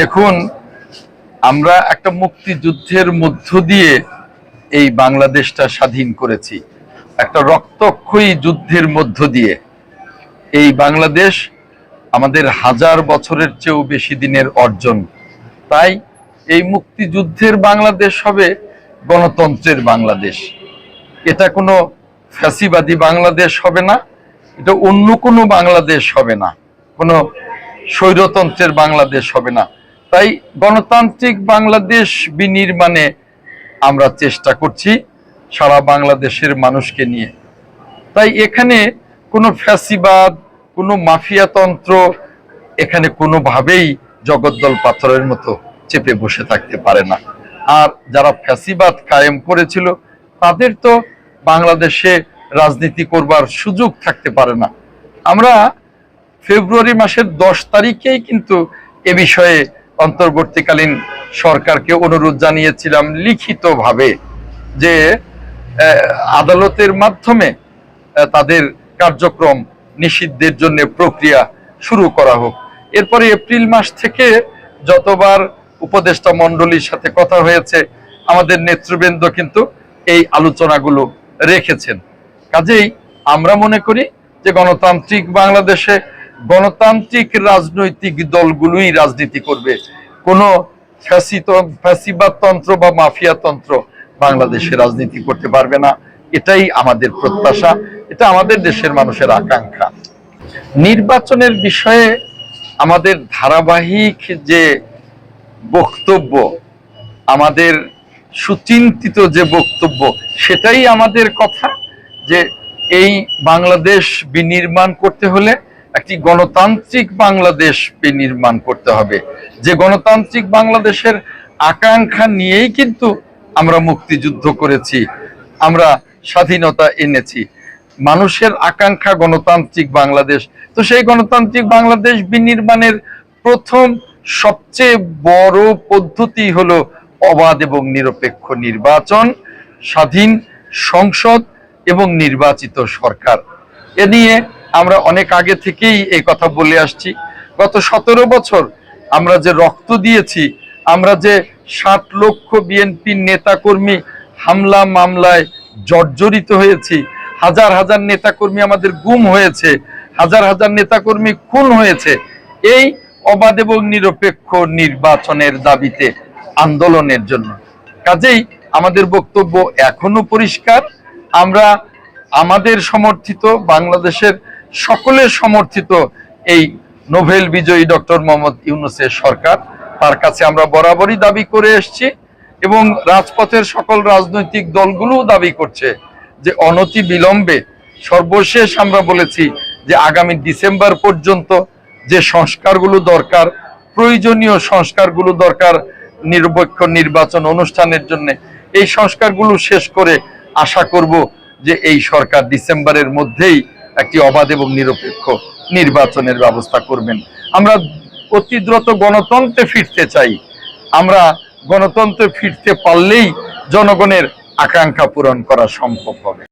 দেখুন, আমরা একটা মুক্তিযুদ্ধের মধ্য দিয়ে এই বাংলাদেশটা স্বাধীন করেছি। একটা রক্তক্ষয়ী যুদ্ধের মধ্য দিয়ে। এই বাংলাদেশ আমাদের হাজার বছরের চেয়েও বেশি দিনের অর্জন। তাই এই মুক্তিযুদ্ধের বাংলাদেশ হবে গণতন্ত্রের বাংলাদেশ। এটা কোনো ফ্যাসিবাদী বাংলাদেশ হবে না, এটা অন্য কোনো বাংলাদেশ হবে না। কোনো স্বৈরতন্ত্রের বাংলাদেশ হবে না। তাই গণতান্ত্রিক বাংলাদেশ বিনির্মাণে আমরা চেষ্টা করছি সারা বাংলাদেশের মানুষকে নিয়ে। তাই এখানে কোনো ফ্যাসিবাদ, কোনো মাফিয়াতন্ত্র এখানে কোনোভাবেই জগদ্দল পাথরের মতো চেপে বসে থাকতে পারে না। আর যারা ফ্যাসিবাদ কায়েম করেছিল, তাদের তো বাংলাদেশে রাজনীতি করবার সুযোগ থাকতে পারে না। আমরা ফেব্রুয়ারি মাসের দশ তারিখেই কিন্তু এ বিষয়ে অন্তর্বর্তীকালীন সরকারকে অনুরোধ জানিয়েছিলাম লিখিতভাবে যে আদালতের মাধ্যমে তাদের কার্যক্রম নিষিদ্ধের জন্য প্রক্রিয়া শুরু করা হোক। এরপরে এপ্রিল মাস থেকে যতবার উপদেষ্টা মণ্ডলীর সাথে কথা হয়েছে, আমাদের নেতৃবৃন্দ কিন্তু এই আলোচনাগুলো রেখেছেন। কাজেই আমরা মনে করি যে গণতান্ত্রিক বাংলাদেশে গণতান্ত্রিক রাজনৈতিক দলগুলোই রাজনীতি করবে। কোনো ফ্যাসিবাদতন্ত্র বা মাফিয়াতন্ত্র বাংলাদেশে রাজনীতি করতে পারবে না। এটাই আমাদের প্রত্যাশা। এটা আমাদের দেশের মানুষের আকাঙ্ক্ষা। নির্বাচনের বিষয়ে আমাদের ধারাবাহিক যে বক্তব্য, আমাদের সুচিন্তিত যে বক্তব্য, সেটাই আমাদের কথা যে এই বাংলাদেশ বিনির্মাণ করতে হলে একটি গণতান্ত্রিক বাংলাদেশ বিনির্মাণ করতে হবে। যে গণতান্ত্রিক বাংলাদেশের আকাঙ্ক্ষা নিয়েই কিন্তু আমরা মুক্তিযুদ্ধ করেছি, আমরা স্বাধীনতা এনেছি। মানুষের আকাঙ্ক্ষা গণতান্ত্রিক বাংলাদেশ। তো সেই গণতান্ত্রিক বাংলাদেশ বিনির্মাণের প্রথম সবচেয়ে বড় পদ্ধতি হলো অবাধ এবং নিরপেক্ষ নির্বাচন, স্বাধীন সংসদ এবং নির্বাচিত সরকার। এ নিয়ে আমরা অনেক আগে থেকেই এই কথা বলে আসছি। গত সতেরো বছর আমরা যে রক্ত দিয়েছি, আমরা যে ষাট লক্ষ বিএনপি নেতাকর্মী হামলা মামলায় জর্জরিত হয়েছি, হাজার হাজার নেতাকর্মী আমাদের গুম হয়েছে, হাজার হাজার নেতাকর্মী খুন হয়েছে, এই অবাধ এবং নিরপেক্ষ নির্বাচনের দাবিতে আন্দোলনের জন্য। কাজেই আমাদের বক্তব্য এখনও পরিষ্কার। আমরা আমাদের সমর্থিত বাংলাদেশের সকলের সমর্থিত এই নোবেল বিজয়ী ডক্টর মোহাম্মদ ইউনুসের সরকার। তার কাছে আমরা বরাবরই দাবি করে এসেছি এবং রাজপথের সকল রাজনৈতিক দলগুলোও দাবি করছে যে অনতি বিলম্বে, সর্বশেষ আমরা বলেছি যে আগামী ডিসেম্বর পর্যন্ত যে সংস্কারগুলো দরকার, প্রয়োজনীয় সংস্কারগুলো দরকার নিরপেক্ষ নির্বাচন অনুষ্ঠানের জন্য, এই সংস্কারগুলো শেষ করে আশা করব যে এই সরকার ডিসেম্বরের মধ্যেই একটি অবাধ এবং নিরপেক্ষ নির্বাচনের ব্যবস্থা করবেন। আমরা অতি দ্রুত গণতন্ত্রে ফিরতে চাই। আমরা গণতন্ত্রে ফিরতে পারলেই জনগণের আকাঙ্ক্ষা পূরণ করা সম্ভব হবে।